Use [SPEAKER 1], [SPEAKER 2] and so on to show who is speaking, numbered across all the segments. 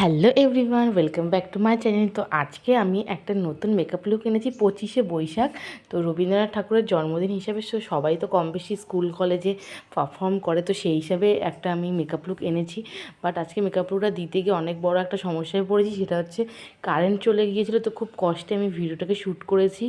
[SPEAKER 1] Hello everyone welcome back to my channel তো আজকে আমি একটা নতুন মেকআপ লুক এনেছি, পঁচিশে বৈশাখ। তো রবীন্দ্রনাথ ঠাকুরের জন্মদিন হিসাবে সবাই তো কম বেশি স্কুল কলেজে পারফর্ম করে, তো সেই হিসাবে একটা আমি মেকআপ লুক এনেছি। বাট আজকে মেকআপ লুকটা দিতে গিয়ে অনেক বড় একটা সমস্যায় পড়েছি, সেটা হচ্ছে কারেন্ট চলে গিয়েছিল, তো খুব কষ্টে আমি ভিডিওটাকে শ্যুট করেছি।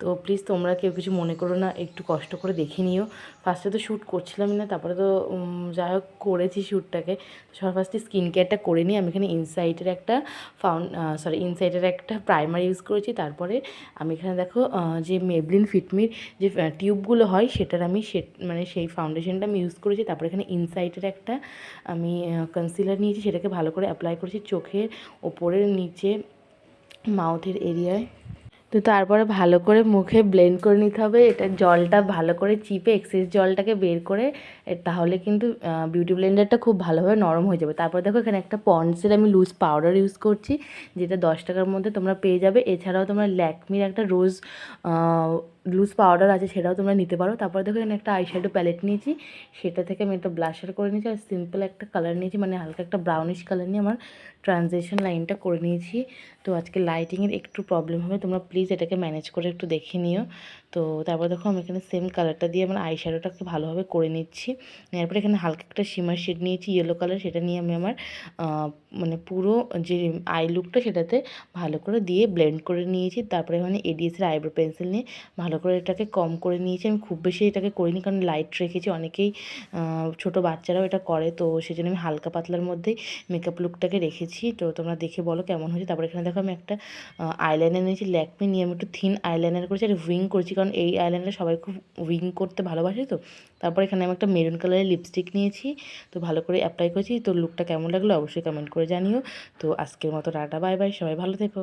[SPEAKER 1] তো প্লিজ তোমরা কেউ কিছু মনে করো না, একটু কষ্ট করে দেখে নিও। ফার্স্টে তো শ্যুট করছিলামই না, তারপরে তো যাই হোক করেছি শ্যুটটাকে সবার ফার্স্টে স্কিন কেয়ারটা করে নিই, আমি এখানে ইনসাইটের একটা ফাউন্ড সরি ইনসাইটের একটা প্রাইমার ইউজ করেছি। তারপরে আমি এখানে দেখো যে মেবলিন ফিটমির যে টিউবগুলো হয়, সেটার আমি সে মানে সেই ফাউন্ডেশনটা আমি ইউজ করেছি। তারপরে এখানে ইনসাইটের একটা আমি কনসিলার নিয়েছি। সেটাকে ভালো করে অ্যাপ্লাই করেছি চোখের ওপরের নিচে, মাউথের এরিয়ায়। তো তারপরে ভালো করে মুখে ব্লেন্ড করে নিতে হবে। এটা জলটা ভালো করে চিপে এক্সেস জলটাকে বের করে তাহলে কিন্তু বিউটি ব্লেন্ডারটা খুব ভালোভাবে নরম হয়ে যাবে। তারপর দেখো এখানে একটা পন্ডসের আমি লুজ পাউডার ইউজ করছি, যেটা দশ টাকার মধ্যে তোমরা পেয়ে যাবে। এছাড়াও তোমরা ল্যাকমির একটা রোজ লুজ পাউডার আছে সেটাও তোমরা নিতে পারো। তারপরে দেখো, এখানে একটা আইশ্যাডো প্যালেট নিয়েছি। সেটা থেকে আমি একটা ব্লাশার করে নিয়েছি আর সিম্পল একটা কালার নিয়েছি মানে হালকা একটা ব্রাউনিশ কালার নিয়ে আমার ট্রানজেকশন লাইনটা করে নিয়েছি। তো আজকে লাইটিংয়ের একটু প্রবলেম হবে, তোমরা প্লিজ এটাকে ম্যানেজ করে একটু দেখে নিও। তো তারপর দেখো, আমি এখানে সেম কালারটা দিয়ে আমার আই শ্যাডোটাকে ভালোভাবে করে নিচ্ছি। এরপরে এখানে হালকা একটা শিমার শেড নিয়েছি ইয়েলো কালার সেটা নিয়ে আমি আমার মানে পুরো যে আই লুকটা সেটাতে ভালো করে দিয়ে ব্লেন্ড করে নিয়েছি। তারপরে এখানে এডিএসের আইব্রো পেন্সিল নিয়ে করে এটাকে কম করে নিয়েছি। আমি খুব বেশি এটাকে করিনি, কারণ লাইট রেখেছি। অনেকেই ছোট বাচ্চারাও এটা করে, তো সেই জন্য আমি হালকা পাতলার মধ্যেই মেকআপ লুকটাকে রেখেছি। তো তোমরা দেখে বলো কেমন হয়েছে। তারপরে এখানে দেখো আমি একটা আইলাইনার নিয়েছি ল্যাকমি নিয়ে আমি একটু থিন আইলাইনার করেছি আর উইং করেছি। কারণ এই আইলাইনার সবাই খুব উইং করতে ভালোবাসে তো। তারপর এখানে আমি একটা মেরুন কালারের লিপস্টিক নিয়েছি। তো ভালো করে অ্যাপ্লাই করেছি। তো লুকটা কেমন লাগল অবশ্যই কমেন্ট করে জানিও। তো আজকের মতো টাটা বাই বাই সবাই ভালো থেকো।